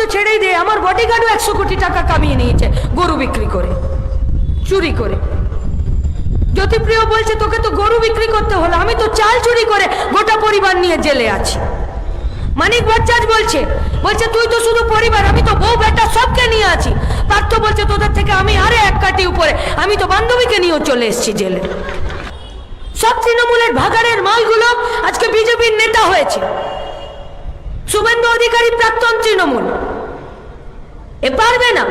তো ছেড়েই দে, আমার বডিগার্ডও একশো কোটি টাকা কামিয়ে নিয়েছে, গরু বিক্রি করে, চুরি করে। জ্যোতিপ্রিয় বলছে, তোকে তো গরু বিক্রি করতে হলো, আমি তো চাল চুরি করে গোটা পরিবার নিয়ে জেলে আছি। মানিক ভট্টাচ বলছে বলছে, তুই তো শুধু পরিবার, আমি তো বউ, বেটা, সবকে নিয়ে আছি। পার্থ বলছে, তোদের থেকে আমি আরে এক কাটি উপরে, আমি তো বান্ধবীকে নিয়েও চলে এসেছি জেলে। সব তৃণমূলের ভাগাড়ের মালগুলো আজকে বিজেপির নেতা হয়েছে। শুভেন্দু অধিকারী প্রাক্তন তৃণমূল। এ পারবে না।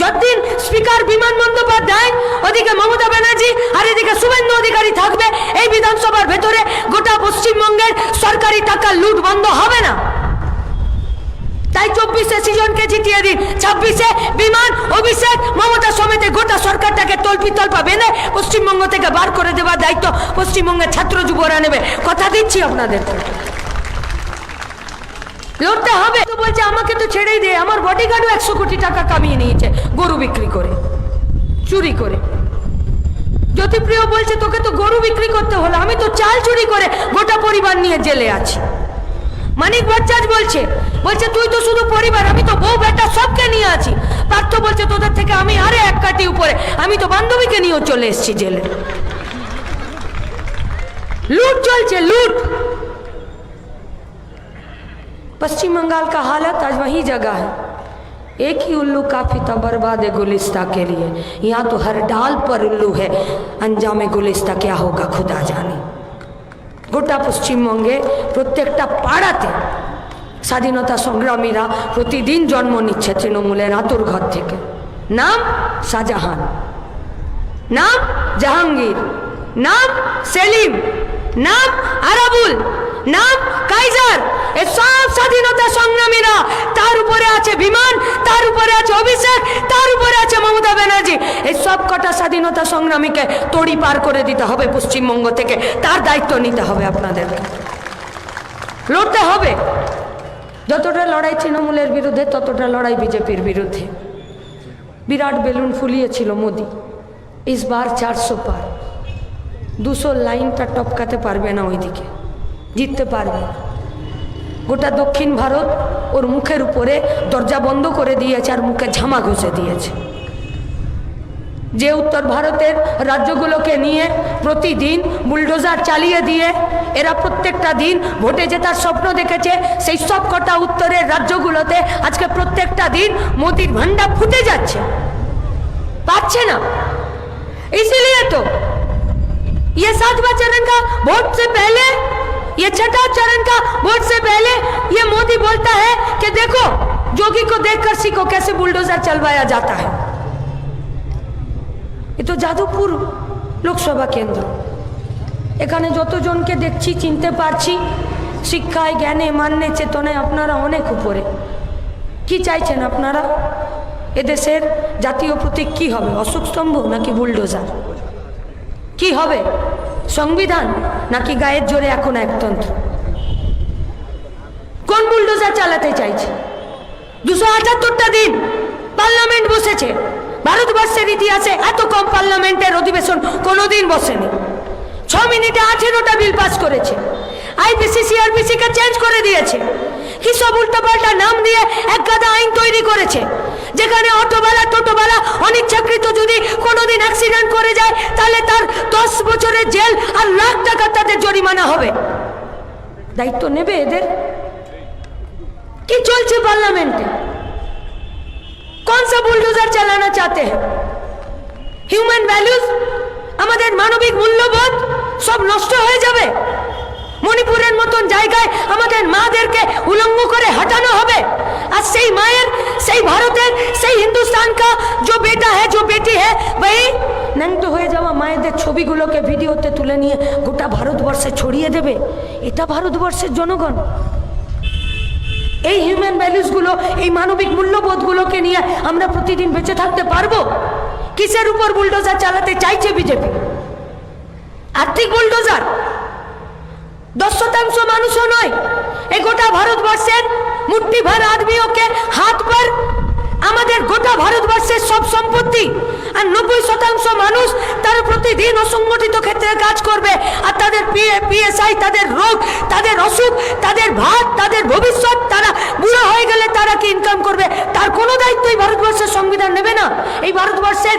যতদিন স্পিকার বিমান বন্দ্যোপাধ্যায়, ওদিকে মমতা ব্যানার্জি আর এদিকে শুভেন্দু অধিকারী থাকবে, এই বিধানসভার ভেতরে গোটা পশ্চিমবঙ্গের সরকারি টাকা লুট বন্ধ হবে না। তাই চব্বিশে সিজনকে জিতিয়ে দিন। ছাব্বিশে বিমান, অভিষেক, মমতা সমেতে গোটা সরকারটাকে তল্পি তল্পা বেঁধে পশ্চিমবঙ্গ থেকে বার করে দেওয়ার দায়িত্ব পশ্চিমবঙ্গের ছাত্র যুবরা নেবে। কথা দিচ্ছি আপনাদেরকে লড়তে হবে। তো বলছে, আমাকে তো ছেড়েই দে, আমার বডিগার্ডও একশো কোটি টাকা কামিয়ে নিয়েছে, গরু বিক্রি করে, চুরি করে। জ্যোতিপ্রিয় বলছে, তোকে তো গরু বিক্রি করতে হলো, আমি তো চাল চুরি করে গোটা পরিবার নিয়ে জেলে আছি। মানিক ভট্টাচ বলছে বলছে, তুই তো শুধু পরিবার, আমি তো বউ, বেটা, সবকে নিয়ে আছি। পার্থ বলছে, তোদের থেকে আমি আরে এক কাটি উপরে, আমি তো বান্ধবীকে নিয়েও চলে এসেছি জেলে। লুট চলছে, লুট। पश्चिम बंगाल का हालत आज वही जगह है एक ही उल्लू काफी था बर्बाद है गुलिस्ता के लिए यहाँ तो हर डाल पर उल्लू है अंजाम गुलिस्ता क्या होगा खुदा जाने গোটা পশ্চিমবঙ্গে প্রত্যেকটা পাড়াতে স্বাধীনতা সংগ্রামীরা প্রতিদিন জন্ম নিচ্ছে তৃণমূলের আতুর ঘর থেকে নাম শাহজাহান নাম জাহাঙ্গীর নাম সেলিম নাম আরাবুল নাম কাইজার এ সব স্বাধীনতা সংগ্রামীরা, তার উপরে আছে বিমান, তার উপরে আছে অভিষেক, তার উপরে আছে মমতা ব্যানার্জি। এই সব কটা স্বাধীনতা সংগ্রামীকে তড়ি পার করে দিতে হবে পশ্চিমবঙ্গ থেকে। তার দায়িত্ব নিতে হবে আপনাদেরকে। লড়তে হবে। যতটা লড়াই তৃণমূলের বিরুদ্ধে, ততটা লড়াই বিজেপির বিরুদ্ধে। বিরাট বেলুন ফুলিয়েছিল মোদি। ইসবার চারশো পার। দুশো লাইনটা টপকাতে পারবে না ওইদিকে। জিততে পারবে না। গোটা দক্ষিণ ভারত ওর মুখের উপরে দরজা বন্ধ করে দিয়েছে আর মুখে ঝামা ঘষে দিয়েছে যে উত্তর ভারতের রাজ্যগুলোকে নিয়ে প্রতিদিন বুলডোজার চালিয়ে দিয়ে এরা প্রত্যেকটা দিন ভোটে জেতার স্বপ্ন দেখেছে সেই সব কটা উত্তরের রাজ্যগুলোতে আজকে প্রত্যেকটা দিন মোদির ভান্ডা ফুটে যাচ্ছে পাচ্ছে না इसीलिए तो ये सातवां चरण का वोट से पहले ये छठा चरण का वोट से पहले ये मोदी बोलता है कि देखो जोगी को देखकर सीखो कैसे बुलडोजर चलवाया जाता है এ তো যাদবপুর লোকসভা কেন্দ্র এখানে যতজনকে দেখছি চিনতে পারছি শিক্ষায় জ্ঞানে মান্যে চেতনায় আপনারা অনেক উপরে কি চাইছেন আপনারা এদেশের জাতীয় প্রতীক কি হবে অশোক স্তম্ভ নাকি বুলডোজার কি হবে সংবিধান নাকি গায়ের জোরে এখন একতন্ত্র? কোন বুলডোজার চালাতে চাইছে? দুশো আটাত্তরটা দিন পার্লামেন্ট বসেছে। ভারতবর্ষের ইতিহাসে এত কম পার্লামেন্টের অধিবেশন কোনোদিন বসেনি। ছ মিনিটে আঠেরোটা বিল পাস করেছে। আইপিসি, সিআরপিসি কে চেঞ্জ করে দিয়েছে। কি সব উল্টোপাল্টা নাম দিয়ে এক গাদা আইন তৈরি করেছে। যেখানে অটোবেলা টোটোবেলা অনিচ্ছাকৃত যদি কোনোদিন অ্যাক্সিডেন্ট করে যায়, তাহলে তার দশ বছরের জেল আর লাখ টাকা তাদের জরিমানা হবে। দায়িত্ব নেবে এদের? কি চলছে পার্লামেন্টে? কোন সা বুলডোজার চালানা চাতে হিউম্যান ভ্যালুজ আমাদের মানবিক মূল্যবোধ সব নষ্ট হয়ে যাবে। মণিপুরের মতন জায়গায় আমাদের মাদেরকে উলঙ্গ করে হাঁটানো হবে। আর সেই মায়ের সেই ভারতের সেই হিন্দুস্তান কা जो बेटा है जो बेटी है वही ন্যাংটো হয়ে যাওয়া মায়েদের ছবিগুলোকে ভিডিওতে তুলে নিয়ে গোটা ভারতবর্ষে ছড়িয়ে দেবে এটা ভারতবর্ষের জনগণ এই হিউম্যান ভ্যালুসগুলো এই মানবিক মূল্যবোধগুলোকে নিয়ে আমরা প্রতিদিন বেঁচে থাকতে পারবো কিসের উপর বুলডোজার চালাতে চাইছে বিজেপি আর্থিক বুলডোজার দশ শতাংশ মানুষও নয় এই গোটা ভারতবর্ষের মুঠি ভর আদমিওকে হাত পর আমাদের গোটা ভারতবর্ষের সব সম্পত্তি আর নব্বই শতাংশ মানুষ তারা প্রতিদিন অসংগঠিত ক্ষেত্রে কাজ করবে আর তাদের পিএ পিএসআই তাদের রোগ তাদের অসুখ তাদের ভাত তাদের ভবিষ্যৎ তারা বুড়ো হয়ে গেলে তারা টাকাটা কি ইনকাম করবে তার কোনো দায়িত্ব এই ভারতবর্ষের সংবিধান নেবে না এই ভারতবর্ষের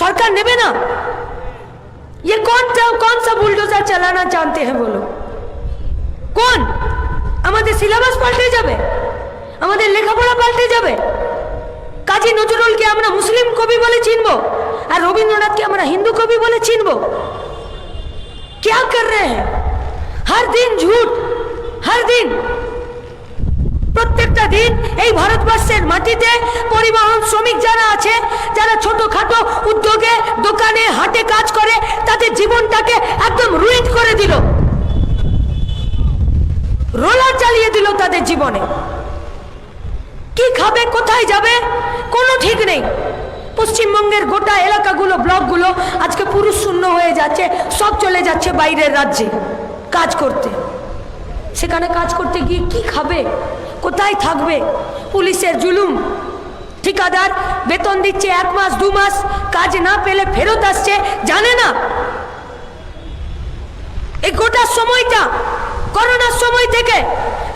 সরকার নেবে না ये कौन कौन सा बुलडोजर चलाना चाहते हैं बोलो কোন আমাদের সিলেবাস পাল্টে যাবে আমাদের লেখাপড়া পাল্টে যাবে কাজী নজরুলকে আমরা মুসলিম কবি বলে চিনব আর রবীন্দ্রনাথকে আমরা হিন্দু কবি বলে চিনব क्या कर रहे हैं हर दिन झूठ हर दिन প্রত্যেকটা দিন এই ভারতবর্ষের মাটিতে পরিবহন শ্রমিক যারা আছে যারা ছোটখাটো উদ্যোগে দোকানে হাটে কাজ করে তাদের জীবনটাকে একদম রুইন করে দিল রোলার চালিয়ে দিল তাদের জীবনে। কি খাবে, কোথায় যাবে, কোনো ঠিক নেই। পশ্চিমবঙ্গের গোটা এলাকাগুলো, ব্লকগুলো আজকে পুরুষ শূন্য হয়ে যাচ্ছে, সব চলে যাচ্ছে বাইরের রাজ্যে কাজ করতে। সেখানে কাজ করতে গিয়ে কি খাবে, কোথায় থাকবে? পুলিশের জুলুম। ঠিকাদার বেতন দিচ্ছে এক মাস, দু মাস, কাজ না পেলে ফেরত আসছে, জানে না এই গোটা সময়টা করোনার সময় থেকে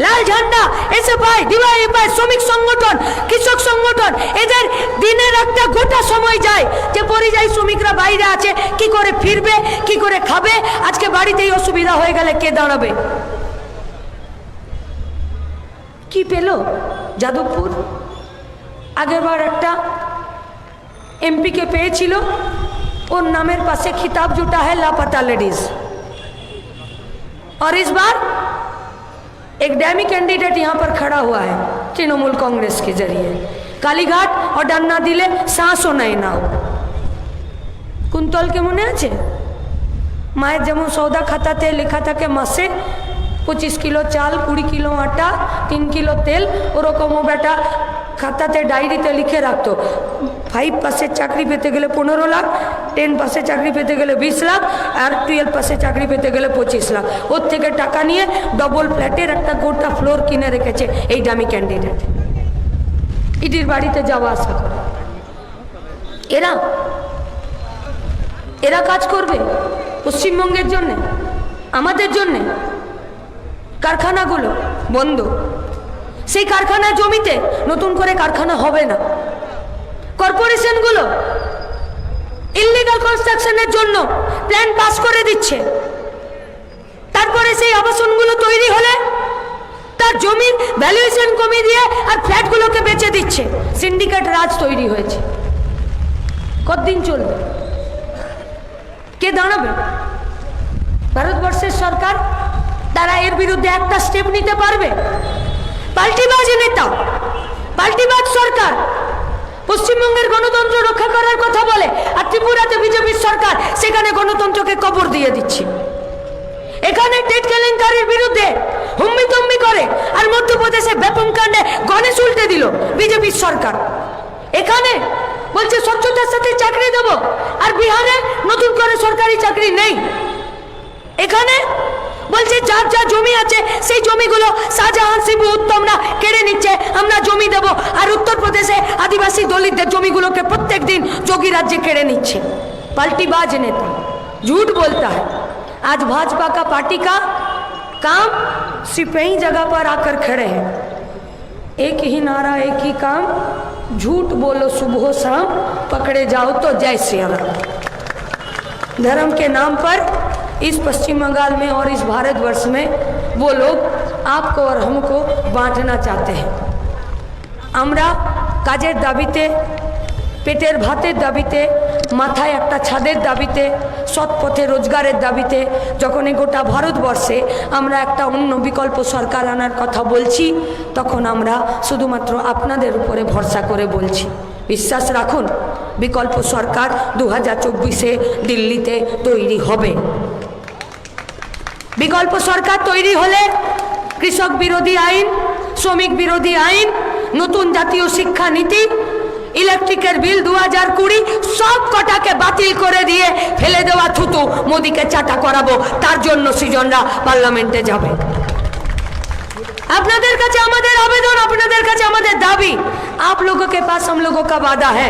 লাল ঝান্ডা এসে পায় ডিবাই পায় শ্রমিক সংগঠন, কৃষক সংগঠন, এদের দিনের একটা গোটা সময় যায় যে পরিযায়ী শ্রমিকরা বাইরে আছে, কি করে ফিরবে, কি করে খাবে, আজকে বাড়িতেই অসুবিধা হয়ে গেলে কে দাঁড়াবে? কি পেল যাদবপুর? আগেরবার একটা এমপিকে পেয়েছিল, ওর নামের পাশে খিতাব জুটা হ্যাঁ লাপাতা লেডিস और इस बार एक डैमी कैंडिडेट यहाँ पर खड़ा हुआ है तृणमूल कांग्रेस के जरिए কালীঘাট ও ডান্না দিলে শ্বাসও নেয় নাও কুন্তলকে মনে আছে মায়ের যেমন সৌদা খাতাতে লেখা থাকে মাসে পঁচিশ কিলো চাল কুড়ি কিলো আটা তিন কিলো তেল ওরকমও বেটা খাতাতে ডায়েরিতে লিখে রাখতো। ফাইভ পাসের চাকরি পেতে গেলে পনেরো লাখ টেন পাসে চাকরি পেতে গেলে বিশ লাখ, আর টুয়েলভ পাসে চাকরি পেতে গেলে পঁচিশ লাখ। ওর থেকে টাকা নিয়ে ডবল ফ্ল্যাটের একটা গোটা ফ্লোর কিনে রেখেছে এই দামি ক্যান্ডিডেট ইডির বাড়িতে যাওয়া আসা করে। এরা? এরা কাজ করবে পশ্চিমবঙ্গের জন্যে, আমাদের জন্যে? কারখানাগুলো বন্ধ। সেই কারখানা জমিতে নতুন করে কারখানা হবে না। কর্পোরেশনগুলো ইলিগাল কনস্ট্রাকশনের জন্য প্ল্যান পাস করে দিচ্ছে। তারপরে সেই আবাসনগুলো তৈরি হলে তার জমির ভ্যালুয়েশন কমিয়ে দিয়ে আর ফ্ল্যাটগুলোকে বেচে দিচ্ছে। সিন্ডিকেট রাজ তৈরি হয়েছে। কতদিন চলবে? কে দাঁড়াবে? ভারতবর্ষের সরকার তারা এর বিরুদ্ধে একটা স্টেপ নিতে পারবে? পাল্টিবাজ নেতা, পাল্টিবাজ সরকার। পশ্চিমবঙ্গের গণতন্ত্র রক্ষা করার কথা বলে, আর ত্রিপুরাতে বিজেপির সরকার, সেখানে গণতন্ত্রকে কবর দিয়ে দিচ্ছে। এখানে টেট কেলেঙ্কারির বিরুদ্ধে হুম্মি তম্মি করে, আর মধ্যপ্রদেশে ব্যাপম কাণ্ডে গণেশ উল্টে দিল বিজেপির সরকার। এখানে বলছে, স্বচ্ছতার সাথে চাকরি দেব, আর বিহারে নতুন করে সরকারি চাকরি নেই। এখানে বলছে যার যা জমি আছে সেই জমিগুলো শাহজাহান শিবু উত্তমরা কেড়ে নিচ্ছে আমরা জমি দেব আর উত্তরপ্রদেশে আদিবাসী দলিতদের জমিগুলোকে প্রত্যেক দিন যোগী রাজ্যে কেড়ে নিচ্ছে পাল্টিবাজ নেতা झूठ बोलता है आज भाजपा का पार्टी का काम सिपही जगह पर आकर खड़े हैं एक ही नारा एक ही काम झूठ बोलो सुबह शाम पकड़े जाओ तो जय श्री राम धर्म के नाम पर इस पश्चिम बंगाल में और इस भारतवर्ष में वो लोग आपको और हमको बांटना चाहते हैं আমরা কাজের দাবিতে পেটের ভাতের দাবিতে মাথায় একটা ছাদের দাবিতে সৎ পথে রোজগারের দাবিতে যখন এই গোটা ভারতবর্ষে আমরা একটা অন্য বিকল্প সরকার আনার কথা বলছি তখন আমরা শুধুমাত্র আপনাদের উপরে ভরসা করে বলছি বিশ্বাস রাখুন বিকল্প সরকার দু হাজার চব্বিশে দিল্লিতে তৈরি হবে বিকল্প সরকার তৈরি হলে কৃষক বিরোধী আইন শ্রমিক বিরোধী আইন নতুন জাতীয় শিক্ষা নীতি ইলেকট্রিকের বিল দু হাজার কুড়ি সব কটাকে বাতিল করে দিয়ে ফেলে দেওয়া থুতু মোদিকে চাটা করাবো তার জন্য সৃজনরা পার্লামেন্টে যাবে আপনাদের কাছে আমাদের আবেদন আপনাদের কাছে আমাদের दावी आप लोगों के पास हम लोगों का वादा है